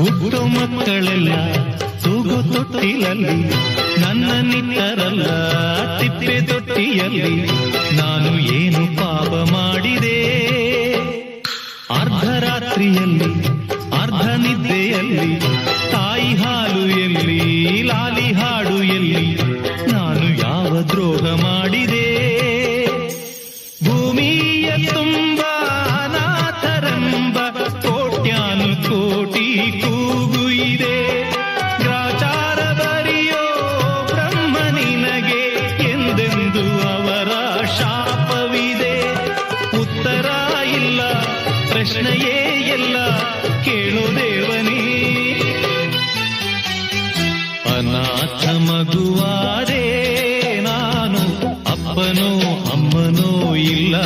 ಹುಟ್ಟೋ ಮಕ್ಕಳೆಲ್ಲ ತೂಗು ತೊಟ್ಟಿಲಲ್ಲಿ, ನನ್ನ ನಿಟ್ಟರಲ್ಲ ತಿಪ್ಪೆ ತೊಟ್ಟಿಯಲ್ಲಿ, ನಾನು ಏನು ಪಾಪ ಮಾಡಿದೆ? ಅರ್ಧರಾತ್ರಿಯಲ್ಲಿ ಅರ್ಧ ನಿದ್ದೆಯಲ್ಲಿ ತಾಯಿ ಹಾಲು ಎಲ್ಲಿ, ಲಾಲಿ ಹಾಡು ಎಲ್ಲಿ, ನಾನು ಯಾವ ದ್ರೋಹ ಮಾಡಿದೆ? ಭೂಮಿಯ ತುಂಬ ಅನಾಥರಂಬ ಕೋಟ್ಯಾನು ಕೋಟಿ ಉತ್ತರ ಇಲ್ಲ ಪ್ರಶ್ನೆಯೇ ಎಲ್ಲ ಕೇಳು ದೇವನೇ. ಅನಾಥ ಮಗುವಾರೇ ನಾನು ಅಪ್ಪನೋ ಅಮ್ಮನೋ ಇಲ್ಲ.